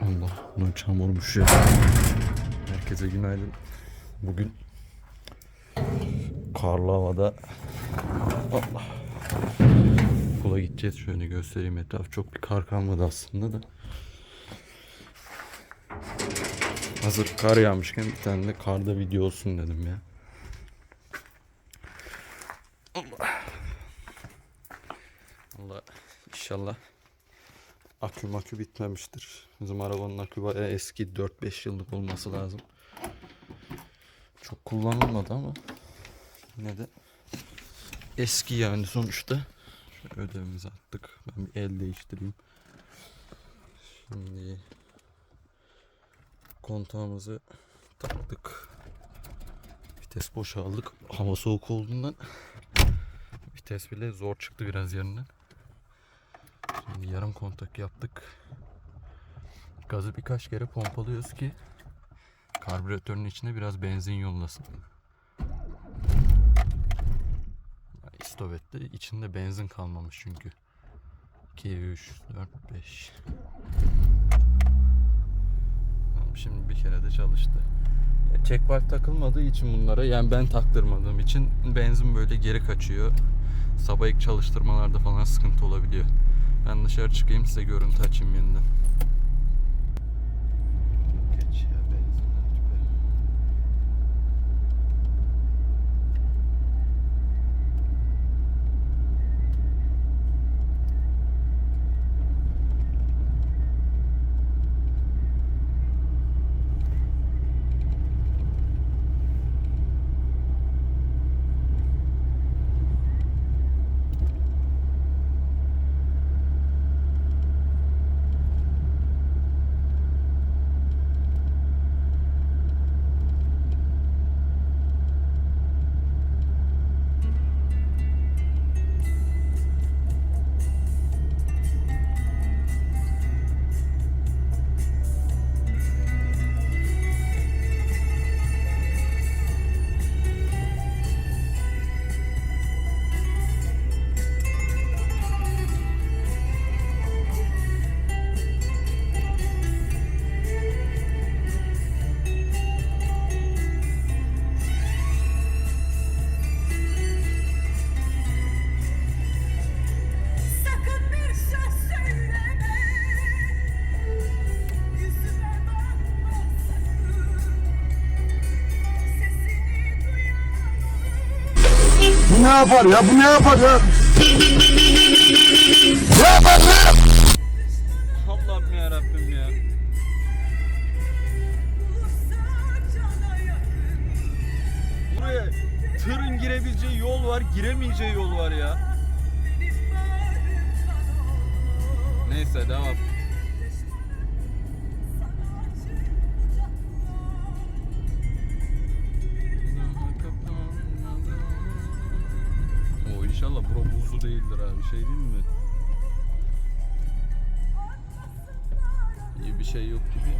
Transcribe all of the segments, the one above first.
Allah bunun çamurmuş ya. Herkese günaydın. Bugün karlı havada Allah. Okula gideceğiz şöyle göstereyim etraf çok bir kar kalmadı aslında da. Hazır kar yağmışken bir tane de karda video olsun dedim ya. Allah. Allah inşallah akü makü bitmemiştir. Bizim arabanın akü bayağı eski 4-5 yıllık olması lazım. Çok kullanılmadı ama yine de eski yani sonuçta. Şöyle ödevimizi attık. Ben bir el değiştireyim. Şimdi kontağımızı taktık. Vites boşaldık. Hava soğuk olduğundan vites bile zor çıktı biraz yerinden. Şimdi yarım kontak yaptık. Gazı birkaç kere pompalıyoruz ki karbüratörün içine biraz benzin yollasın. İstovette içinde benzin kalmamış çünkü. 2, 3, 4, 5. Tamam, Şimdi bir kere de çalıştı. Check valve takılmadığı için bunlara yani ben taktırmadığım için benzin böyle geri kaçıyor. Sabah ilk çalıştırmalarda falan sıkıntı olabiliyor. Ben dışarı çıkayım size görüntü açayım yeniden. Yapar ya? Bu ne yapar ya? Ne yapar ya? Allah'ım ya ya. Buraya tırın girebileceği yol var, giremeyeceği yol var ya. Neyse devam. İnşallah bura buzlu değildir abi. Şey değil mi? İyi bir şey yok gibi.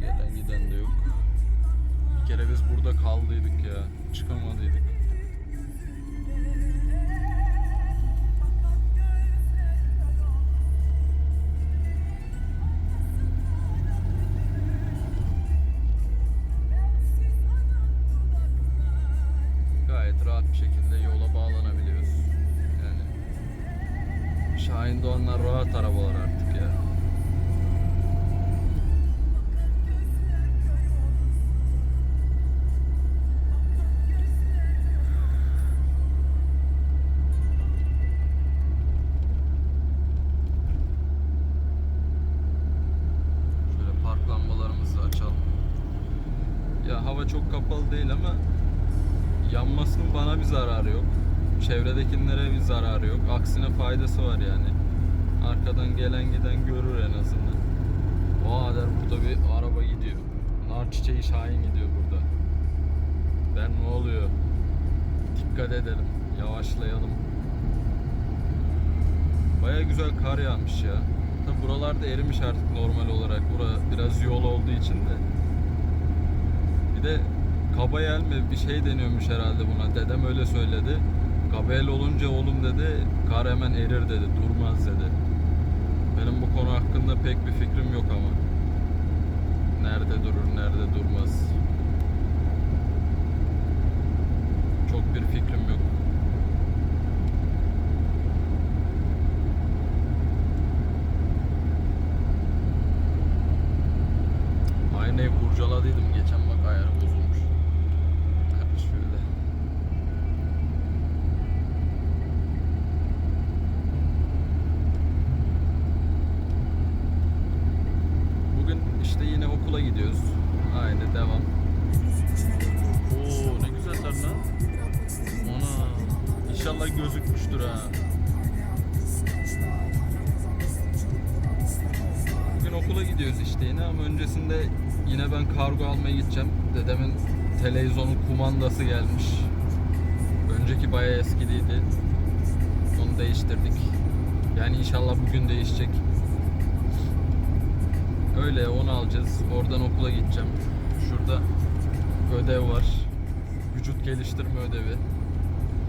Gelen giden de yok. Bir kere biz burada kaldıydık ya. Çıkamadıydık. Çok kapalı değil ama yanmasının bana bir zararı yok. Çevredekilere bir zararı yok. Aksine faydası var yani. Arkadan gelen giden görür en azından. Aa der burada bir araba gidiyor. Nar çiçeği Şahin gidiyor burada. Der ne oluyor? Dikkat edelim. Yavaşlayalım. Baya güzel kar yağmış ya. Tabi buralarda erimiş artık normal olarak. Bura biraz yol olduğu için de. De kaba yel mi bir şey deniyormuş herhalde buna. Dedem öyle söyledi. Kaba el olunca oğlum dedi kar hemen erir dedi. Durmaz dedi. Benim bu konu hakkında pek bir fikrim yok ama. Nerede durur, nerede durmaz. Çok bir fikrim yok. Aynayı kurcaladıydım işte yine ama öncesinde yine ben kargo almaya gideceğim. Dedemin televizyonun kumandası gelmiş. Önceki bayağı eskidiydi. Onu değiştirdik. Yani inşallah bugün değişecek. Öyle onu alacağız. Oradan okula gideceğim. Şurada ödev var. Vücut geliştirme ödevi.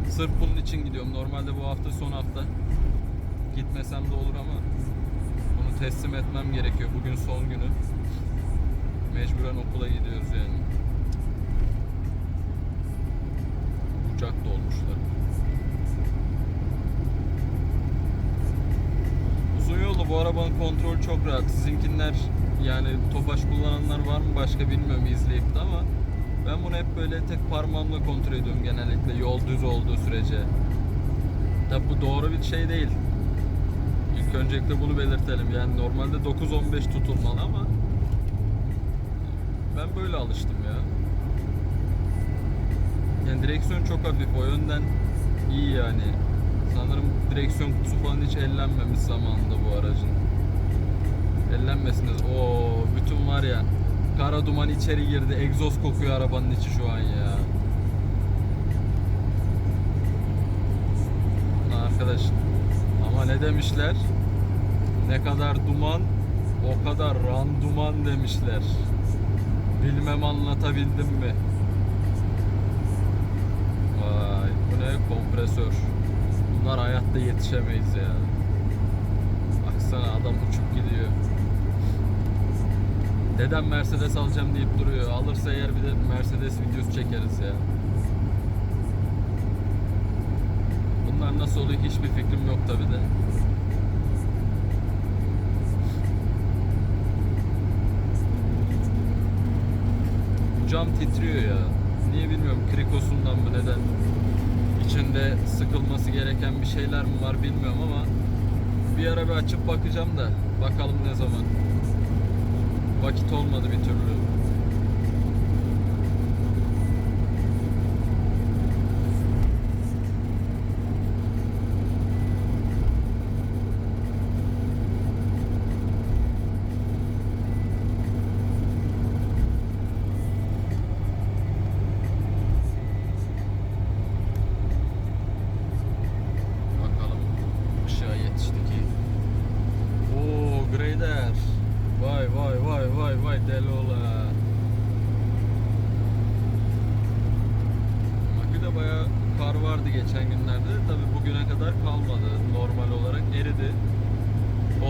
Sırf bunun için gidiyorum. Normalde bu hafta son hafta. Gitmesem de olur ama teslim etmem gerekiyor. Bugün son günü. Mecburen okula gidiyoruz yani. Uçak dolmuşlar. Uzun yollu bu arabanın kontrolü çok rahat. Sizinkiler yani Tofaş kullananlar var mı başka bilmiyorum izleyip de ama ben bunu hep böyle tek parmağımla kontrol ediyorum genellikle yol düz olduğu sürece. Tabi bu doğru bir şey değil. İlk öncelikle bunu belirtelim. Yani normalde 9-15 tutulmalı ama ben böyle alıştım ya. Yani direksiyon çok hafif. O yönden iyi yani. Sanırım direksiyon kutusu falan hiç ellenmemiş zamanında bu aracın. Ellenmesiniz. O bütün var ya kara duman içeri girdi. Egzoz kokuyor arabanın içi şu an ya. Arkadaş ama ne demişler? Ne kadar duman o kadar randuman demişler. Bilmem anlatabildim mi? Vay bu ne kompresör. Bunlar hayatta yetişemeyiz ya. Baksana adam uçup gidiyor. Dedem Mercedes alacağım deyip duruyor. Alırsa eğer bir de Mercedes videosu çekeriz ya. Bunlar nasıl oluyor hiçbir fikrim yok tabi de. Cam titriyor ya. Niye bilmiyorum. Krikosundan mı neden? İçinde sıkılması gereken bir şeyler mi var bilmiyorum ama bir ara bir açıp bakacağım da bakalım ne zaman. Vakit olmadı bir türlü.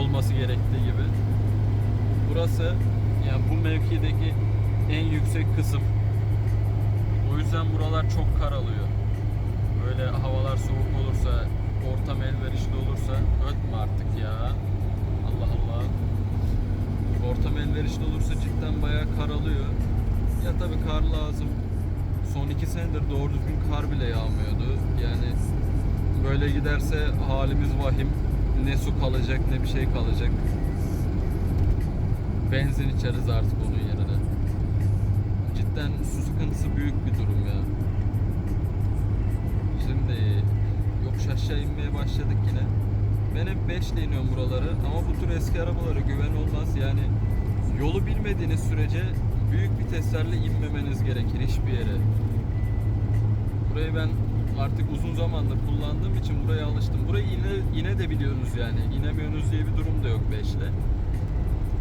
Olması gerektiği gibi. Burası yani bu mevkideki en yüksek kısım. O yüzden buralar çok kar alıyor. Böyle havalar soğuk olursa, ortam elverişli olursa ötme artık ya. Allah Allah. Ortam elverişli olursa cidden bayağı kar alıyor. Ya tabii kar lazım. Son iki senedir doğru düzgün kar bile yağmıyordu. Yani böyle giderse halimiz vahim. Ne su kalacak ne bir şey kalacak. Benzin içeriz artık onun yerine. Cidden su sıkıntısı büyük bir durum ya. Şimdi yokuş aşağı inmeye başladık yine. Ben hep 5 ile iniyorum buraları ama bu tür eski arabalara güven olmaz. Yani yolu bilmediğiniz sürece büyük viteslerle inmemeniz gerekir hiçbir yere. Burayı ben artık uzun zamandır kullandığım için buraya alıştım. Burayı ine, ine de biliyorsunuz yani. İnemiyorsunuz diye bir durum da yok 5 ile.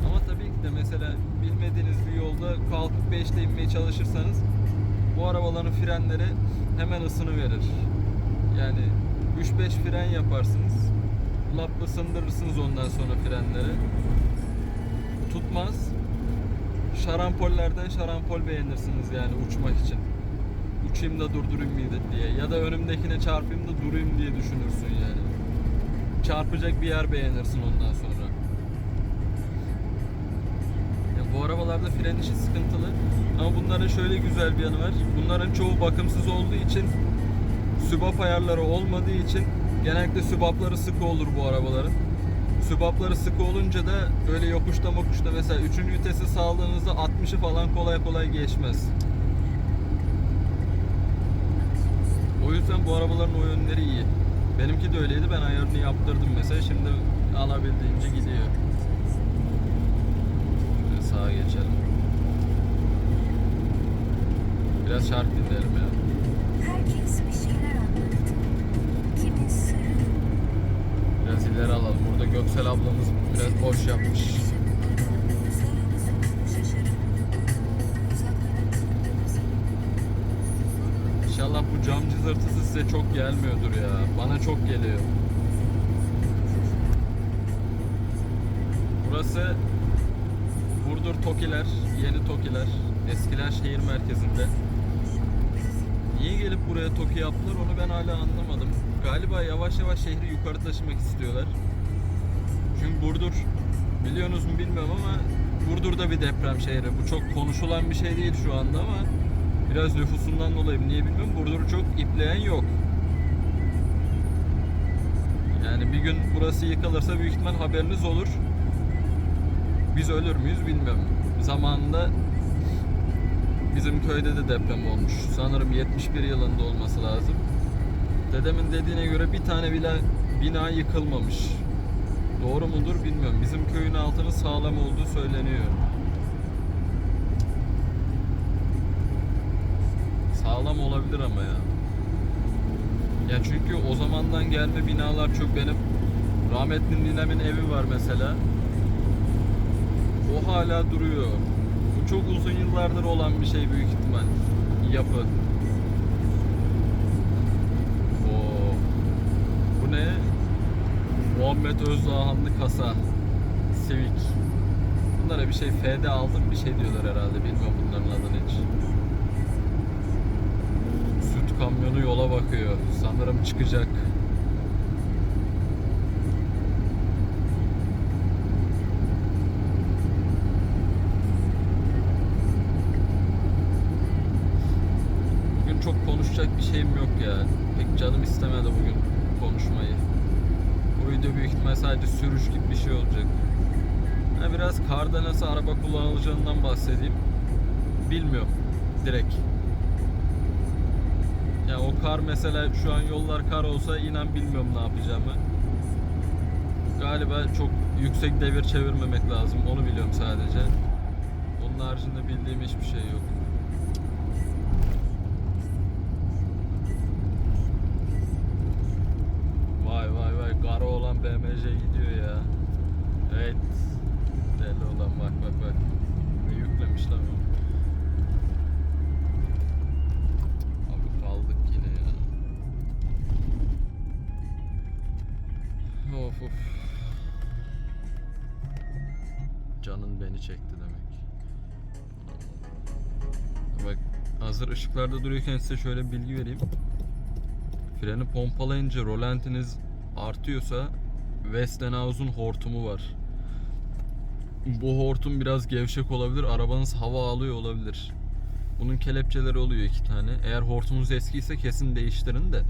Ama tabii ki de mesela bilmediğiniz bir yolda kalkıp 5 ile inmeye çalışırsanız bu arabaların frenleri hemen ısını verir. Yani 3-5 fren yaparsınız. Lap ısındırırsınız ondan sonra frenleri. tutmaz. Şarampollerden şarampol beğenirsiniz yani uçmak için. Uçayım da durdurayım mıydı diye. Ya da önümdekine çarpayım da durayım diye düşünürsün yani. Çarpacak bir yer beğenirsin ondan sonra. Ya bu arabalarda fren işi sıkıntılı. Ama bunların şöyle güzel bir yanı var. Bunların çoğu bakımsız olduğu için sübap ayarları olmadığı için genellikle sübapları sıkı olur bu arabaların. Sübapları sıkı olunca da öyle yokuşta mokuşta mesela 3. vitesi saldığınızda 60'ı falan kolay kolay geçmez. O yüzden bu arabaların o yönleri iyi. Benimki de öyleydi. Ben ayarını yaptırdım mesela. Şimdi alabildiğince gidiyor. Şöyle sağa geçelim. Biraz şarkı dinleyelim ya. Herkes bir şeyler anlattı. Kimin sırrı, Biraz ileri alalım. Burada Göksel ablamız biraz boş yapmış. Size çok gelmiyordur ya. Bana çok geliyor. Burası Burdur Tokiler, yeni Tokiler. Eskiler şehir merkezinde. Niye gelip buraya Toki yaptılar onu ben hala anlamadım. Galiba yavaş yavaş şehri yukarı taşımak istiyorlar. Çünkü Burdur biliyorsunuz mu bilmiyorum ama Burdur'da bir deprem şehri. Bu çok konuşulan bir şey değil şu anda ama biraz nüfusundan dolayı mı niye bilmiyorum. Burdur'u çok ipleyen yok. Yani bir gün burası yıkılırsa büyük ihtimal haberiniz olur. Biz ölür müyüz bilmiyorum. Zamanında bizim köyde de deprem olmuş. Sanırım 71 yılında olması lazım. Dedemin dediğine göre bir tane bile bina yıkılmamış. Doğru mudur bilmiyorum. Bizim köyün altının sağlam olduğu söyleniyor. Sağlam olabilir ama ya. Ya çünkü o zamandan gelme binalar çok benim rahmetli ninemin evi var mesela. O hala duruyor. Bu çok uzun yıllardır olan bir şey büyük ihtimal. Yapı. Oo. Bu ne? Muhammed Özdağhanlı kasa. Civic. Bunlara bir şey FD aldım bir şey diyorlar herhalde. Bilmiyorum bunların adını hiç. Kamyonu yola bakıyor. Sanırım çıkacak. Bugün çok konuşacak bir şeyim yok ya. Pek canım istemedi bugün konuşmayı. Bu video büyük ihtimal sadece sürüş gibi bir şey olacak. Ha, biraz karda nasıl araba kullanılacağından bahsedeyim. Bilmiyorum. Direkt. Ya o kar mesela şu an yollar kar olsa inan bilmiyorum ne yapacağımı. Galiba çok yüksek devir çevirmemek lazım. Onu biliyorum sadece. Onun haricinde bildiğim hiçbir şey yok. Vay vay vay kara olan BMC gidiyor ya. Evet. Deli olan bak bak bak. Ne yüklemiş lan o. hazır ışıklarda duruyorken size şöyle bilgi vereyim. Freni pompalayınca rolantiniz artıyorsa Westinghouses'un hortumu var. Bu hortum biraz gevşek olabilir. Arabanız hava alıyor olabilir. Bunun kelepçeleri oluyor iki tane. Eğer hortumunuz eskiyse kesin değiştirin de.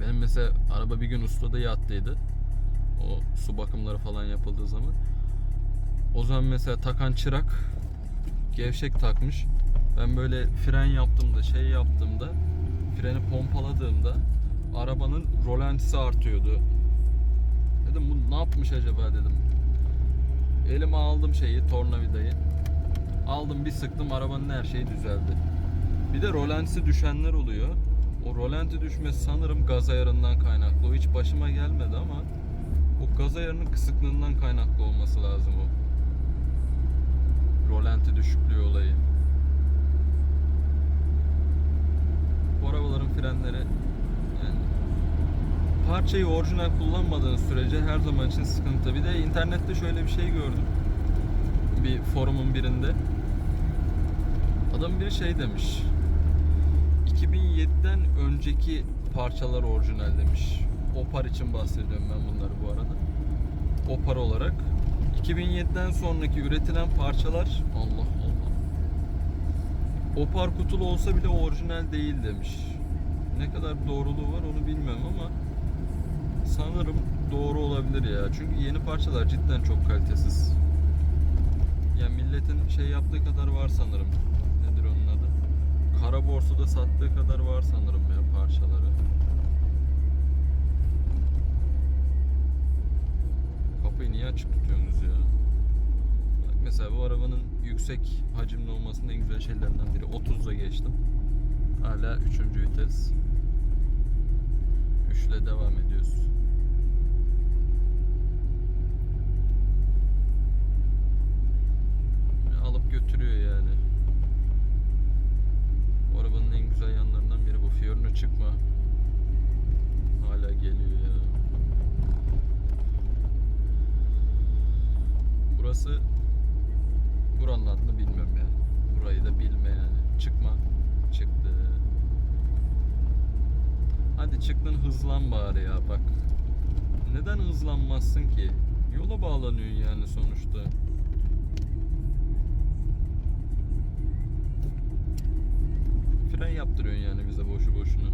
Benim mesela araba bir gün ustada yattıydı. O su bakımları falan yapıldığı zaman. O zaman mesela takan çırak gevşek takmış. Ben böyle fren yaptığımda, şey yaptığımda, freni pompaladığımda arabanın rolantisi artıyordu. Dedim bu ne yapmış acaba dedim. Elime aldım şeyi, tornavidayı. Aldım bir sıktım arabanın her şeyi düzeldi. Bir de rolantisi düşenler oluyor. O rolanti düşmesi sanırım gaz ayarından kaynaklı. O hiç başıma gelmedi ama o gaz ayarının kısıklığından kaynaklı olması lazım o. Rolanti düşüklüğü olayı. Bu arabaların frenleri yani parçayı orijinal kullanmadığın sürece her zaman için sıkıntı. Bir de internette şöyle bir şey gördüm. bir forumun birinde. Adam bir şey demiş. 2007'den önceki parçalar orijinal demiş. Opar için bahsediyorum ben bunları bu arada. Opar olarak. 2007'den sonraki üretilen parçalar Allah Allah. Opar kutulu olsa bile orijinal değil demiş. Ne kadar doğruluğu var onu bilmiyorum ama sanırım doğru olabilir ya. Çünkü yeni parçalar cidden çok kalitesiz. Yani milletin şey yaptığı kadar var sanırım. Nedir onun adı? Kara borsada sattığı kadar var sanırım ya parçaları. Kapıyı niye açık tutuyorsunuz ya? Bak mesela bu arabanın yüksek hacimli olmasının en güzel şeylerinden biri. 30'da geçtim. Hala 3. vites. 3 ile devam ediyoruz. Götürüyor yani. Bu arabanın en güzel yanlarından biri bu. Fiorino çıkma. Hala geliyor ya. Burası buranın adını bilmiyorum ya. Burayı da bilme yani. Çıkma. Çıktı. Hadi çıktın hızlan bari ya bak. Neden hızlanmazsın ki? Yola bağlanıyorsun yani sonuçta. Fren yaptırıyorsun yani bize boşu boşuna.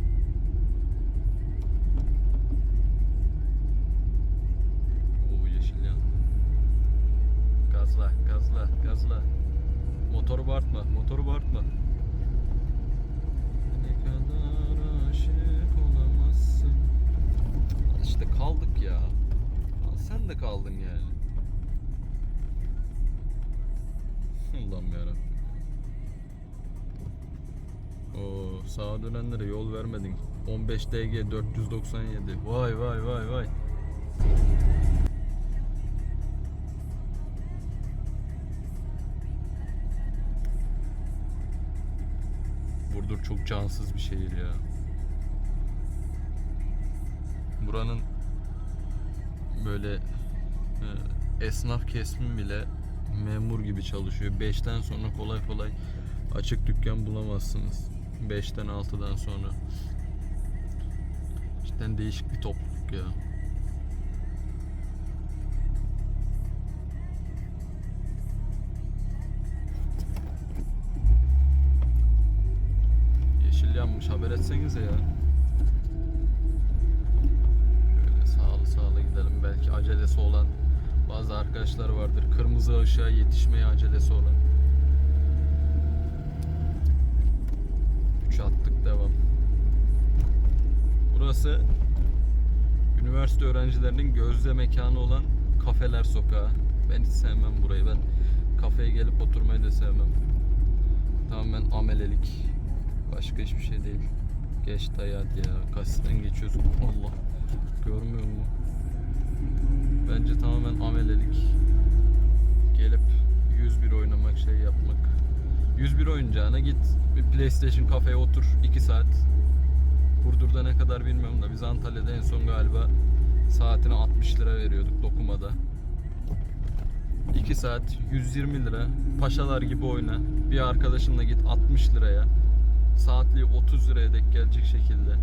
Oo yeşil yandı. Gazla, gazla, gazla. Motoru bağırtma, motoru bağırtma. Ne kadar aşık olamazsın. İşte kaldık ya. Sen de kaldın yani. Allah'ım yarabbim. Oo, sağa dönenlere yol vermedin. 15 DG 497. Vay vay vay vay. Burdur çok cansız bir şehir ya. Buranın böyle e, esnaf kesimi bile memur gibi çalışıyor. 5'ten sonra kolay kolay açık dükkan bulamazsınız. 5'ten 6'dan sonra. Cidden değişik bir topluluk ya. Yeşil yanmış haber etsenize ya. Şöyle sağlı sağlı gidelim. Belki acelesi olan bazı arkadaşlar vardır. Kırmızı ışığa yetişmeye acelesi olan. 3 attık devam. Burası üniversite öğrencilerinin gözde mekanı olan kafeler sokağı. Ben hiç sevmem burayı. Ben kafeye gelip oturmayı da sevmem. Tamamen amelelik. Başka hiçbir şey değil. Geç hayat ya. Kasisten geçiyoruz. Allah. Görmüyor mu? Bence tamamen amelelik. Gelip 101 oynamak, şey yapmak. 101 oyuncağına git bir PlayStation kafeye otur 2 saat. Burdur'da ne kadar bilmiyorum da biz Antalya'da en son galiba saatine 60 lira veriyorduk dokumada. 2 saat 120 lira. Paşalar gibi oyna. Bir arkadaşınla git 60 liraya. Saatliği 30 liraya denk gelecek şekilde.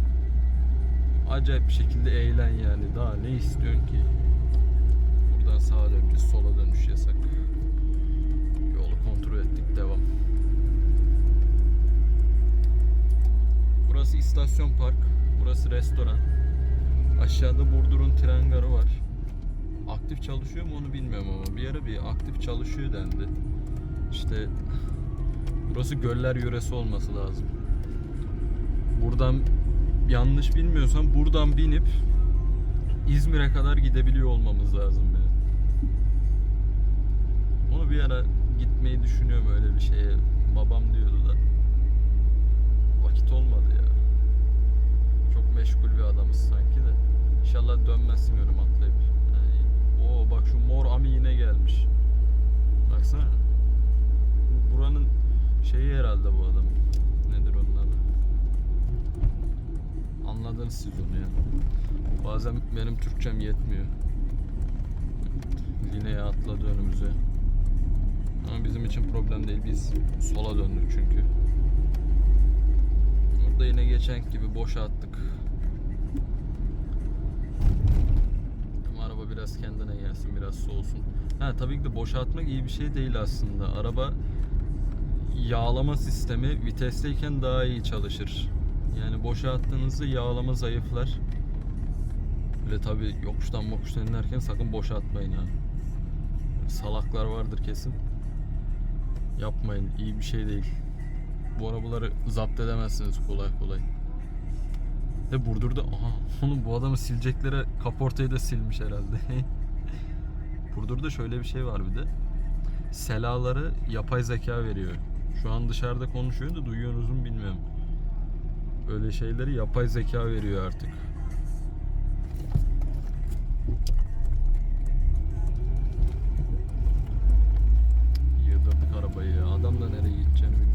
Acayip bir şekilde eğlen yani. Daha ne istiyorsun ki? Buradan sağa döneceğiz. Sola dönüş yasak. Yolu kontrol ettik. Devam. Burası istasyon park. Burası restoran. Aşağıda Burdur'un tren garı var. Aktif çalışıyor mu onu bilmiyorum ama bir ara bir aktif çalışıyor dendi. İşte burası Göller yöresi olması lazım. Buradan yanlış bilmiyorsam buradan binip İzmir'e kadar gidebiliyor olmamız lazım yani. Onu bir ara gitmeyi düşünüyorum öyle bir şeye. Babam diyordu da vakit olmadı ya. Meşgul bir adamız sanki de. İnşallah dönmezsin yorum atlayıp. Yani, oo bak şu mor ami yine gelmiş. Baksana. Bu buranın şeyi herhalde bu adam. Nedir onun adı? Anladınız siz onu ya. Bazen benim Türkçem yetmiyor. Lineye atladı önümüze. Ama bizim için problem değil. Biz sola döndük çünkü. Burada yine geçen gibi boşa attık. Ama araba biraz kendine gelsin, biraz soğusun. Ha tabii ki de boşa atmak iyi bir şey değil aslında. Araba yağlama sistemi vitesteyken daha iyi çalışır. Yani boşa attığınızda yağlama zayıflar. Böyle tabii yokuştan mokuştan inerken sakın boşa atmayın ha. Salaklar vardır kesin. Yapmayın. iyi bir şey değil. Bu arabaları zapt edemezsiniz kolay kolay. Ve Burdur'da aha oğlum bu adamı sileceklere kaportayı da silmiş herhalde. Burdur'da şöyle bir şey var bir de. Selaları yapay zeka veriyor. Şu an dışarıda konuşuyor da duyuyorsunuz mu bilmiyorum. Böyle şeyleri yapay zeka veriyor artık. Yıldırdık arabayı. Adam da nereye gideceğini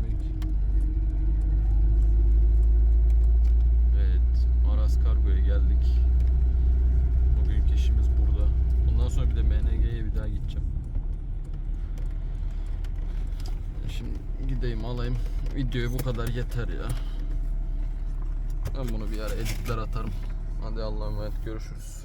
Aras Kargo'ya geldik. Bugünkü işimiz burada. Ondan sonra bir de MNG'ye bir daha gideceğim. Şimdi gideyim alayım. Videoya bu kadar yeter ya. Ben bunu bir ara editler atarım. Hadi Allah'a emanet görüşürüz.